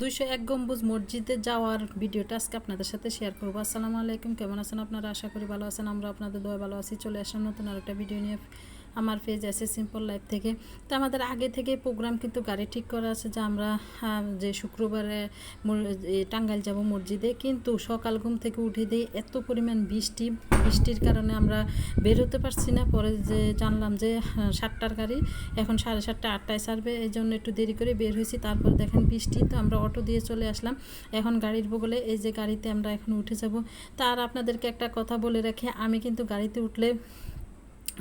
দুইশো এক গম্বুজ মসজিদে যাওয়ার ভিডিওটা আজকে আপনাদের সাথে শেয়ার করব। আসসালামু আলাইকুম, কেমন আছেন আপনারা? আশা করি ভালো আছেন। আমরা আপনাদের দোয়া ভালো আছি। চলে আসলাম নতুন আর একটা ভিডিও নিয়ে। আমার পেজ আছে সিম্পল লাইফ থেকে। তো আমাদের আগে থেকে প্রোগ্রাম কিন্তু গাড়ি ঠিক করা আছে যে আমরা যে শুক্রবারে টাঙ্গাইল যাব মসজিদে, কিন্তু সকাল ঘুম থেকে উঠে দিয়ে এত পরিমাণ বৃষ্টি, বৃষ্টির কারণে আমরা বের হতে পারছি না। পরে যে জানলাম যে সাতটার গাড়ি, এখন সাড়ে সাতটা, আটটায় ছাড়বে, এই জন্য একটু দেরি করে বের হয়েছি। তারপর দেখেন বৃষ্টি, তো আমরা অটো দিয়ে চলে আসলাম। এখন গাড়ির বগলে এই যে গাড়িতে আমরা এখন উঠে যাব। তার আপনাদেরকে একটা কথা বলে রাখি, আমি কিন্তু গাড়িতে উঠলে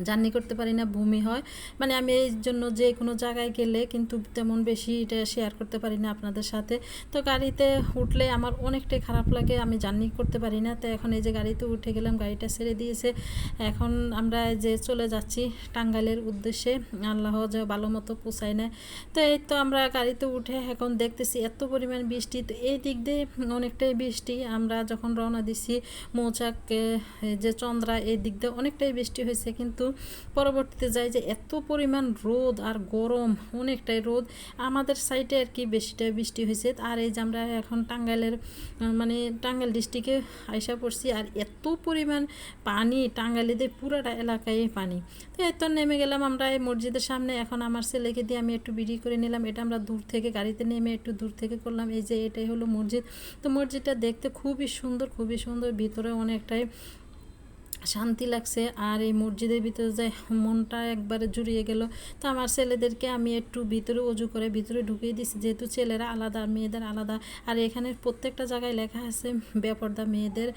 জার্নি করতে পারি না, বমি হয়। মানে আমি এই জন্য যে কোনো জায়গায় গেলে কিন্তু তেমন বেশি এটা শেয়ার করতে পারি না আপনাদের সাথে। তো গাড়িতে উঠলে আমার অনেকটাই খারাপ লাগে, আমি জার্নি করতে পারি না। তো এখন এই যে গাড়িতে উঠে গেলাম, গাড়িটা ছেড়ে দিয়েছে। এখন আমরা যে চলে যাচ্ছি টাঙ্গাইলের উদ্দেশ্যে। আল্লাহ যে ভালো মতো পোষায় নেয়। তো এই তো আমরা গাড়িতে উঠে এখন দেখতেছি এত পরিমাণ বৃষ্টি। তো এই দিক দিয়ে অনেকটাই বৃষ্টি। আমরা যখন রওনা দিছি মৌচাক যে চন্দ্রা, এই দিক দিয়ে অনেকটাই বৃষ্টি হয়েছে। কিন্তু পরবর্তীতে যাই যে এত পরিমাণ রোদ আর গরম, অনেকটাই রোদ। আমাদের সাইডে আর কি বেশিটাই বৃষ্টি হয়েছে। আর এই যে আমরা এখন টাঙ্গাইলের মানে টাঙ্গাইল ডিস্ট্রিক্টে আইসা পড়ছি আর এত পরিমাণ পানি টাঙ্গাইলিদের পুরোটা এলাকায় পানি। তো এই তো নেমে গেলাম আমরা এই মসজিদের সামনে। এখন আমার ছেলেকে দিয়ে আমি একটু বিড়ি করে নিলাম। এটা আমরা দূর থেকে গাড়িতে নেমে একটু দূর থেকে করলাম। এই যে এটাই হলো মসজিদ। তো মসজিদটা দেখতে খুবই সুন্দর খুবই সুন্দর। ভিতরে অনেকটাই শান্তি লাগছে আর এই মসজিদের ভিতরে যে মনটা একবারে জুড়িয়ে গেল, তো আমার ছেলেদেরকে আমি একটু ভিতরে অজু করে ভিতরে ঢুকিয়ে দিছি। যেহেতু ছেলেরা আলাদা আর মেয়েদের আলাদা, আর এখানে প্রত্যেকটা জায়গায় লেখা আছে বেপর্দা মেয়েদের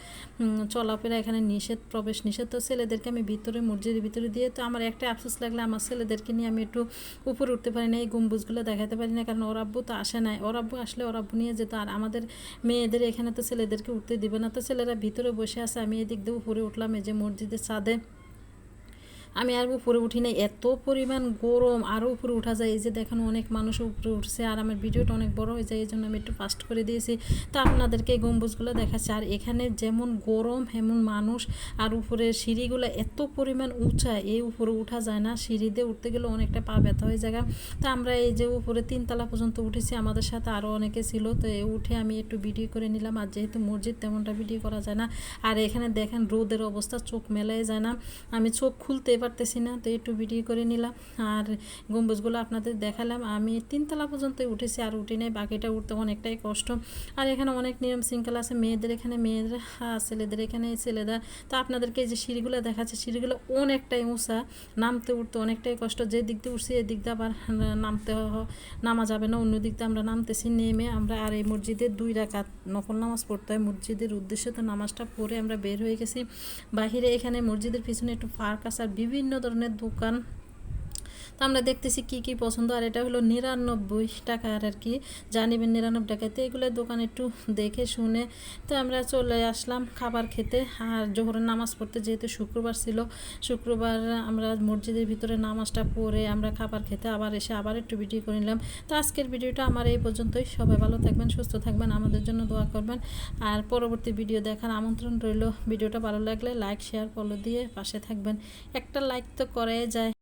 চলাফেরা এখানে নিষেধ, প্রবেশ নিষেধ। তো ছেলেদেরকে আমি ভিতরে, মসজিদের ভিতরে দিয়ে, তো আমার একটা আফসোস লাগলে আমার ছেলেদেরকে নিয়ে আমি একটু উপরে উঠতে পারি না, এই গম্বুজগুলো দেখাতে পারি না, কারণ ওর তো আসে নাই। ওর আব্বু আসলে ওর নিয়ে যেত, আর আমাদের মেয়েদের এখানে তো ছেলেদেরকে উঠতে দিবে না। তো ছেলেরা ভিতরে বসে আছে, আমি এদিক দিয়ে উপরে উঠলাম, এই যে মসজিদের ছাদে আমি আর উপরে উঠি নাই। এত পরিমাণ গরম আরও উপরে উঠা যায়। এই যে দেখেন অনেক মানুষ উপরে উঠছে, আর আমার ভিডিওটা অনেক বড় হয়ে যায় এই জন্য আমি একটু ফাস্ট করে দিয়েছি। তো আপনাদেরকে গম্বুজগুলো দেখাচ্ছি। আর এখানে যেমন গরম এমন মানুষ, আর উপরে সিঁড়িগুলো এত পরিমাণ উঁচা, এই উপরে উঠা যায় না। সিঁড়িতে উঠতে গেলে অনেকটা পা ব্যথা হয়ে যায় তো আমরা এই যে উপরে তিনতলা পর্যন্ত উঠেছি, আমাদের সাথে আরও অনেকে ছিল। তো এ উঠে আমি একটু ভিডিও করে নিলাম। আর যেহেতু মসজিদ, তেমনটা ভিডিও করা যায় না। আর এখানে দেখেন রোদের অবস্থা, চোখ মেলায় যায় না। আমি চোখ খুলতে পারতেছি না, তো একটু ভিডিও করে নিলাম। আর গম্বুজগুলো আপনাদের দেখালাম। আমি তিনতলা পর্যন্ত উঠেছি, আর উঠি নাই, বাকিটা উঠতে অনেকটাই কষ্ট। আর এখানে অনেক নিয়ম শৃঙ্খলা আছে, মেয়েদের এখানে মেয়েদের আর ছেলেদের এখানে ছেলেরা। তো আপনাদেরকে যে সিঁড়িগুলো দেখাচ্ছে, সিঁড়িগুলো অনেকটাই উঁচা, নামতে উঠতে অনেকটাই কষ্ট। যে দিক দিয়ে উঠছি, এদিক দিয়ে আবার নামতে নামা যাবে না, অন্য দিক দিয়ে আমরা নামতেছি, নেমে আমরা আর এই মসজিদের দুই রাকাত নকল নামাজ পড়তে হয়। মসজিদের উদ্দেশ্যে তো নামাজটা পড়ে আমরা বের হয়ে গেছি। বাহিরে এখানে মসজিদের পিছনে একটু পার্ক আছে আর বিভিন্ন ধরনের দোকান তো আমরা দেখতেছি কি কি পছন্দ, আর এটা হলো নিরানব্বই টাকার আর কি। জানিবেন নিরানব্বই টাকাতে এগুলো দোকান একটু দেখে শুনে তো আমরা চলে আসলাম খাবার খেতে। আর জোহরের নামাজ পড়তে যেহেতু শুক্রবার ছিল, শুক্রবার আমরা মসজিদের ভিতরে নামাজটা পড়ে আমরা খাবার খেতে আবার এসে আবার একটু ভিডিও করে নিলাম। তো আজকের ভিডিওটা আমার এই পর্যন্তই। সবাই ভালো থাকবেন, সুস্থ থাকবেন, আমাদের জন্য দোয়া করবেন। আর পরবর্তী ভিডিও দেখার আমন্ত্রণ রইল। ভিডিওটা ভালো লাগলে লাইক শেয়ার ফলো দিয়ে পাশে থাকবেন। একটা লাইক তো করাই যায়।